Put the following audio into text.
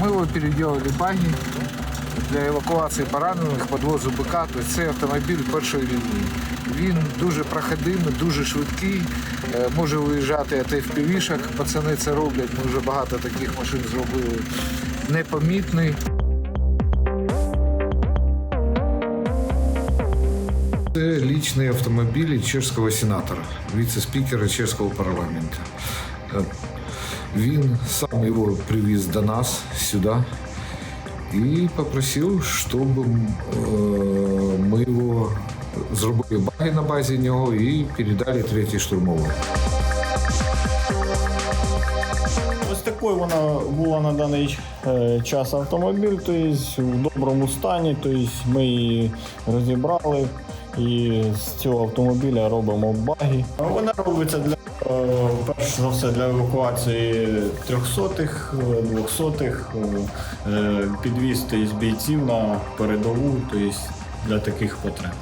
Мы его переделали баги для евакуації поранених, підвозу БК. Тобто це автомобіль першої лінії. Він дуже проходимий, дуже швидкий, е, може виїжджати від FPV-шок. Пацани це роблять. Ми вже багато таких машин зробили. Непомітний. Це лічний автомобіль чешського сенатора, віце-спікера чешського парламенту. Е, Він сам його привіз до нас сюди і попросив, щоб е, ми його зробили баги на базі нього і передали третій штурмовий. Ось такою вона була на даний е, час автомобіль, тобто в доброму стані. Тобто ми її розібрали і з цього автомобіля робимо баги. Вона робиться для е, перш за все для евакуації трьохсотих, двохсотих, е, е, підвізти з бійців на передову, тобто для таких потреб.